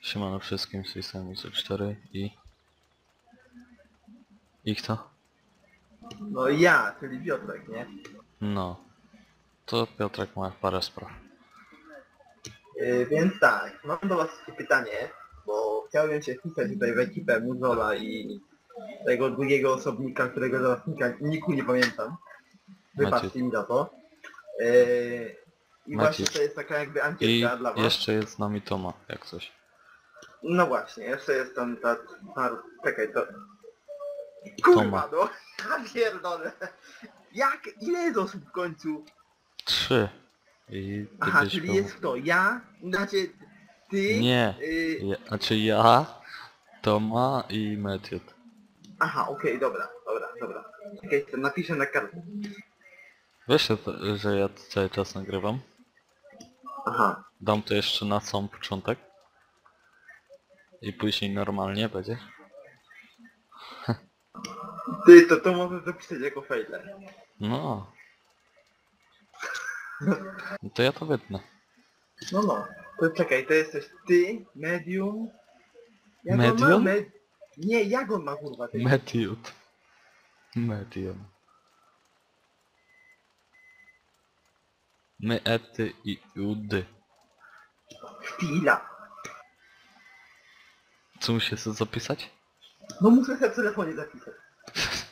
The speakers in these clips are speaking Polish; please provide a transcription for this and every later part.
Siemano wszystkim, z tej strony 4 i... I kto? No ja, czyli Piotrek, nie? No. To Piotrek ma parę spraw. Yy, więc tak, mam do was takie pytanie, bo chciałbym się wpisać tutaj w ekipę Muzola i tego drugiego osobnika, którego zaraz nika, niku nie pamiętam. Wybaczcie Maciej. mi za to. Yy, I właśnie to jest taka jakby I dla was. jeszcze jest z nami Toma, jak coś. No właśnie, jeszcze jest tam ta... ta czekaj, to... Kurwa, no! Ja pierdolę! Jak? Ile jest osób w końcu? Trzy. I ty Aha, byś czyli był... jest kto? Ja? Znaczy, ty? Nie. y, Ja, znaczy ja, Toma i Metiot. Aha, okej, dobra, dobra, dobra. Okej, to napiszę na kartę. Wiesz, że to- że ja cały czas nagrywam? Aha. Dam to jeszcze na sam początek. I później normalnie będzie. Ty, to to możesz zapisać jako failer. No. No to ja to wytnę. No no. To czekaj, to jesteś ty, medium... Jak on Medium? Ma? Med... Nie, jak on ma kurwa ty? Metiot. Medium. My, ety i udy. Chwila. Co muszę sobie zapisać? No muszę sobie w telefonie zapisać.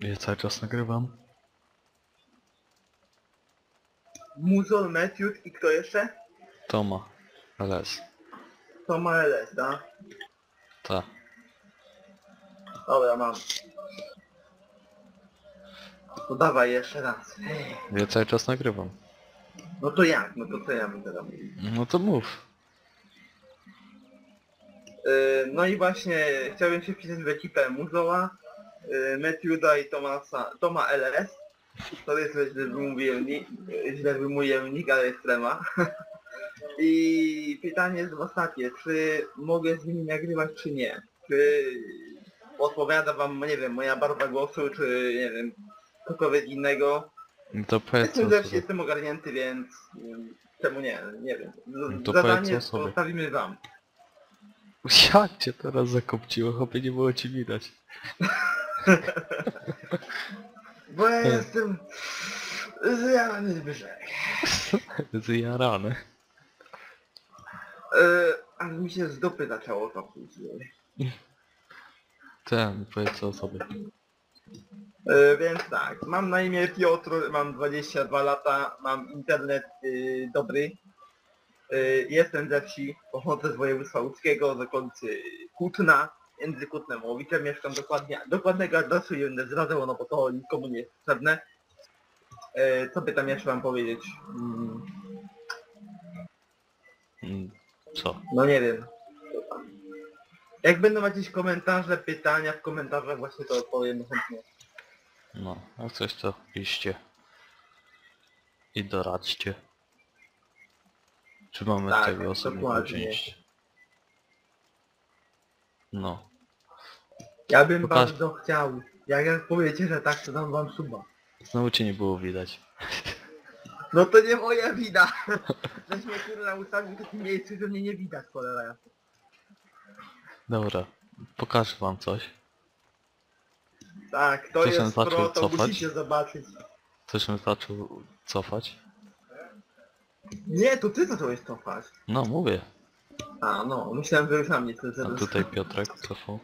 Ja cały czas nagrywam. Muzol, Matthew i kto jeszcze? Toma. LS. To ma LS, da? Ta. Dobra, mam. To dawaj jeszcze raz. Ej. Ja cały czas nagrywam. No to jak? No to co ja będę robił? No to mów. Yy, No i właśnie chciałbym się wpisać w ekipę Muzoła, yy, Matthewda i Tomasa, Toma LS. To jest źle wymówiłem, ni- źle wymówiłem nick, ale jest trema. I pytanie jest was takie, czy mogę z nimi nagrywać, czy nie? Czy odpowiada wam, nie wiem, moja barwa głosu, czy nie wiem, cokolwiek innego? No to powiedz Jestem też sobie. jestem ogarnięty, więc mm, czemu nie, nie wiem. Z- No to Zadanie o sobie. postawimy wam. Jak cię teraz zakopciło, chłopie nie było ci widać. Bo ja jestem zjarany zbyszek. Zjarany. Yy, ale mi się z dupy zaczęło to później. Ten, powiedz o sobie. Yy, więc tak, mam na imię Piotr, mam 22 lata, mam internet yy, dobry. Yy, jestem ze wsi, pochodzę z województwa łódzkiego, z okolicy Kutna, między Kutnem a Łowiczem, mieszkam dokładnie, dokładnego adresu nie będę zdradzał, no bo to nikomu nie jest potrzebne. Yy, co by tam jeszcze wam powiedzieć? Mm, Mm, Co? No nie wiem. Jak będą jakieś komentarze, pytania w komentarzach właśnie to odpowiem chętnie. No, jak coś to piszcie. I doradźcie. Czy mamy Tak, tego osobnika dokładnie. wziąć? No. Ja bym Pokaż- bardzo chciał. Jak, jak powiecie, że tak, to dam wam suba. Znowu cię nie było widać. No to nie moja wina. Żeśmy kurwa ustawił w takim miejscu, że mnie nie widać, cholera. Dobra. Pokażę wam coś. Tak, to tam jest zaczął pro, to cofać? musicie zobaczyć. Coś mi zaczął cofać. Nie, to ty zacząłeś cofać. No, mówię. A no, myślałem, że już na mnie to A tutaj Piotrek cofał.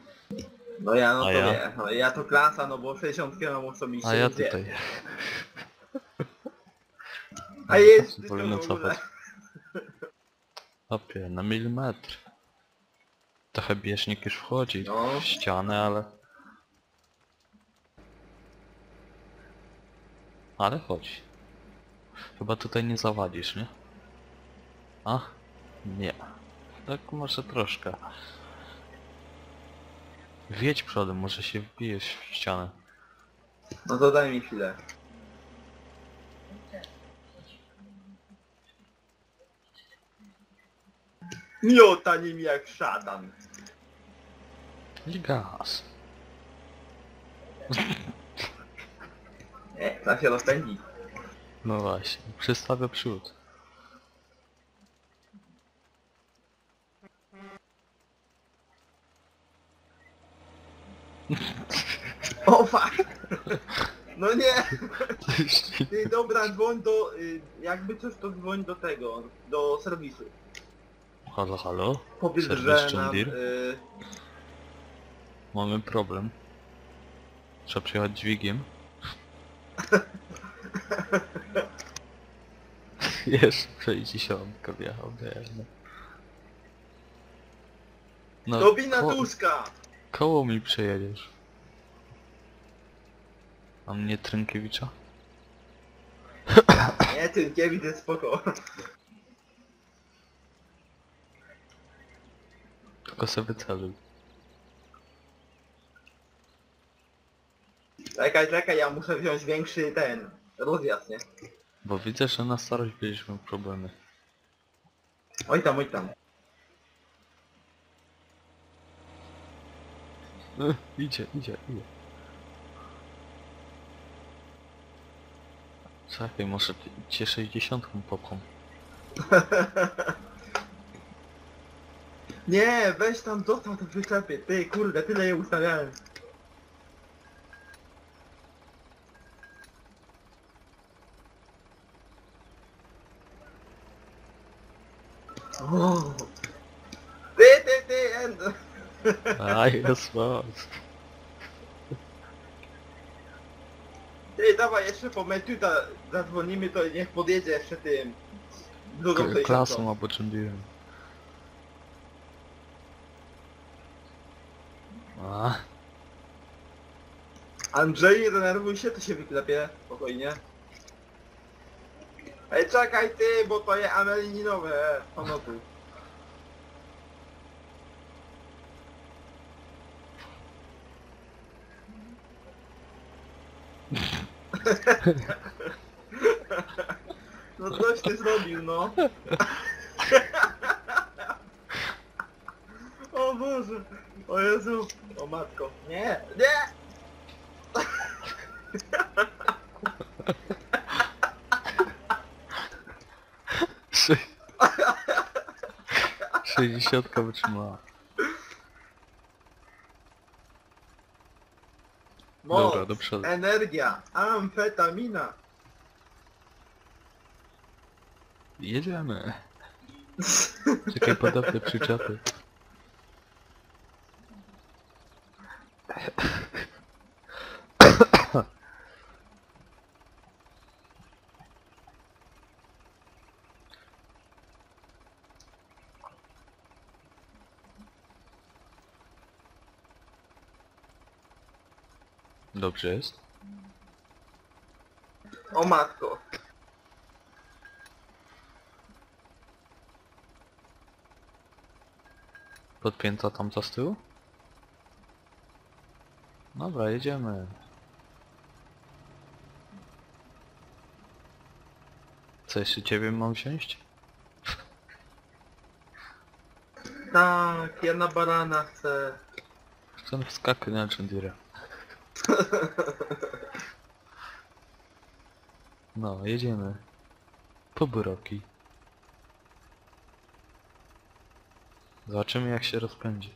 No ja, no A to ja? wie. No, ja to klasa, no bo 60 mam osobiście. A ja więc wie. tutaj. A jest ty to Powinno w ogóle. cofać. Opie, na milimetr. Trochę bieżnik już wchodzi No. w ścianę, ale... Ale chodzi. Chyba tutaj nie zawadzisz, nie? A? Nie. Tak może troszkę. Wiedź przodem, może się wbijesz w ścianę. No to daj mi chwilę. Miota nim jak szatan. I gaz. Nie, się rozpędzić. No właśnie, przystawia przód. O fuck! No nie! Ty, dobra, dzwoń do... Y, jakby coś to dzwoń do tego, do serwisu. Halo, halo? Powiedz, Serwis że John nam... Deere? Y, Mamy problem. Trzeba przyjechać dźwigiem. Jeszcze 60 wjechał, wjechał. No, do wina ko Tuska! koło mi przejedziesz. A mnie Trynkiewicza? Nie, Tynkiewicz jest spoko. Tylko sobie celuj. Czekaj, czekaj, ja muszę wziąć większy ten... rozjazd, nie? Bo widzę, że na starość mieliśmy problemy. Oj tam, oj tam. E, idzie, idzie, idzie. Czekaj, może ty- cię 60 popcham. Nie, weź tam dostał te przyczepy. Ty, kurde, tyle je ustawiałem. O. Ty, ty, ty, en... A jest was. Ty, dawaj jeszcze po Metuta zadzwonimy, to niech podjedzie jeszcze tym. Drugą tej Klasą albo czym direm. A, Andrzej, nie denerwuj się, to się wyklepie, spokojnie. Ej, czekaj ty, bo to jest amelininowe, tu. No coś ty zrobił, no. O Boże, o Jezu, o matko. Nie, nie! 60 wytrzymała. Moc, Dobra, do przodu. energia, amfetamina. Jedziemy. Czekaj, podobne przyczepy. Dobrze jest. O matko. Podpięta tamta z tyłu? Dobra, jedziemy. Co, jeszcze ciebie mam wziąć? Tak, ja na barana chcę. Chcę wskakuj na Jandira. No, jedziemy. Po buroki. Zobaczymy jak się rozpędzi.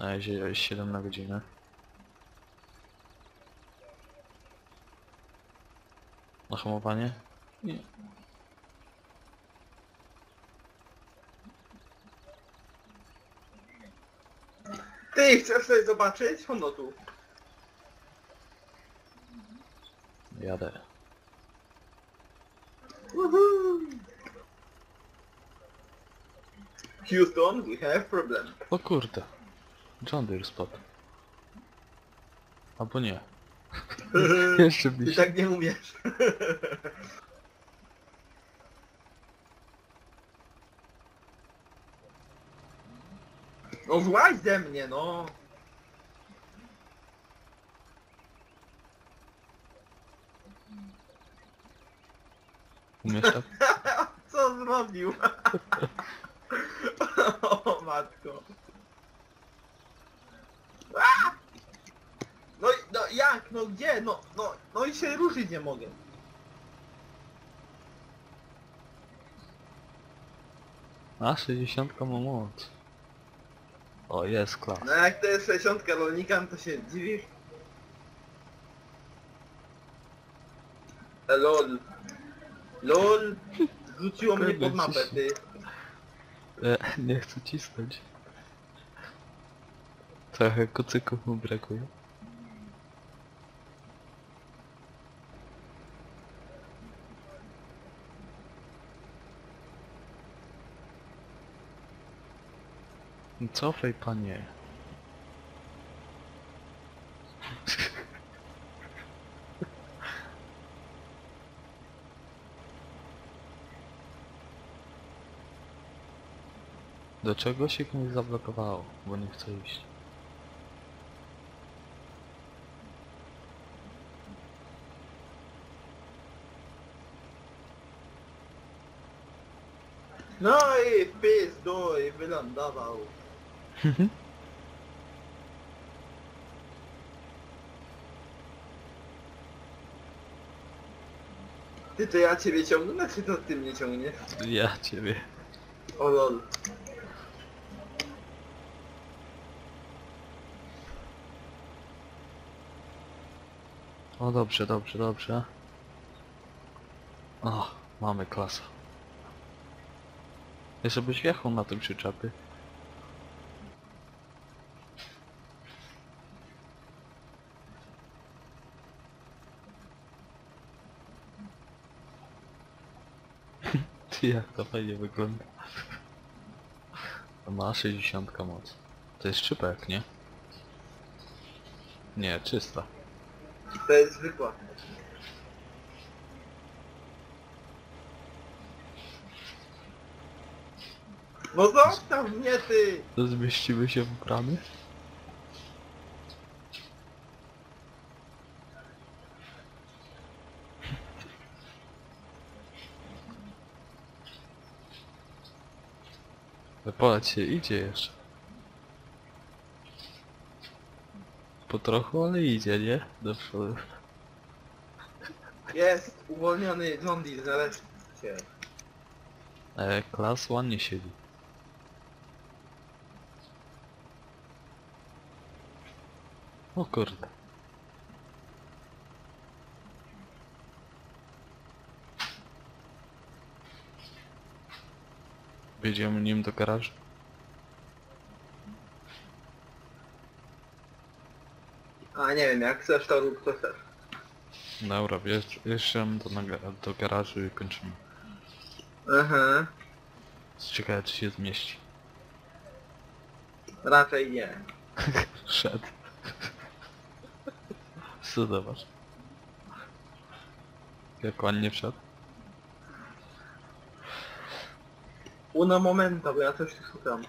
A jedzie 7 na godzinę. Na hamowanie? Nie. Ty, chcesz coś zobaczyć? Ono tu. Jadę. Woohoo. Houston, we have problem. O kurde. John Deere spot. Albo nie. Jeszcze byś... tak nie umiesz. No złaź ze mnie, no. Umiesz tak? Co zrobił? o matko. A! No i jak? No gdzie? No, no, no i się ruszyć nie mogę. A, 60 ma moc. O, jest klas. No jak to jest 60 rolnika, to się dziwisz? E, lol. Lol. Rzuciło mnie pod mapę, ty. E, nie chcę cisnąć. Trochę kucyków mu brakuje. Cofaj panie. Do czego się komuś zablokowało? Bo nie chce iść. No i w pizdu i wylądował. Ty to ja ciebie ciągnę, czy to ty mnie ciągniesz? Ja ciebie. O lol. O dobrze, dobrze, dobrze. O, mamy klasę. Jeszcze byś wjechał na tym przyczepy. jak to fajnie wygląda. To ma 60 moc. To jest szczypek, nie? Nie, czysta. To jest zwykła. No zostaw mnie ty! To zmieścimy się w bramie? Popatrz się, idzie jeszcze. Po trochu, ale idzie, nie? Do przodu. Jest uwolniony Deere, nareszcie. E, klas ładnie siedzi. O kurde. Wjedziemy nim do garażu. A nie wiem, jak chcesz to rób, to chcesz. Dobra, wjeżdżam do, naga- do garażu i kończymy. Aha, Ciekawe czy się zmieści. raczej nie. Szedł. Co zobacz. Jak ładnie wszedł. Uno momento, bo ja coś tu szukam.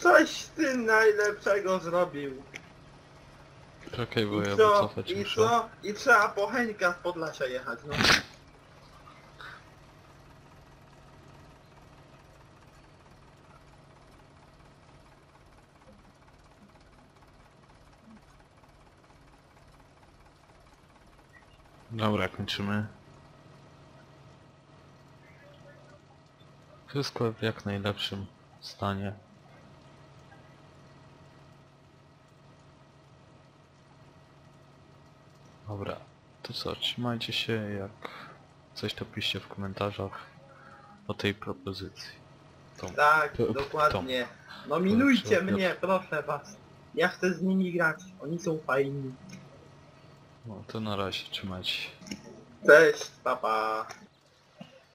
Coś ty najlepszego zrobił. Czekaj, bo I ja co? wycofać I muszę. co? I trzeba po Heńka z Podlasia jechać, no. Dobra, kończymy. Wszystko w jak najlepszym stanie. Dobra, to co, trzymajcie się, jak coś to piszcie w komentarzach o tej propozycji. Tą. Tak, To- dokładnie. Nominujcie mnie, proszę was. Ja chcę z nimi grać, oni są fajni. No to na razie, trzymajcie się. Cześć, papa. Pa.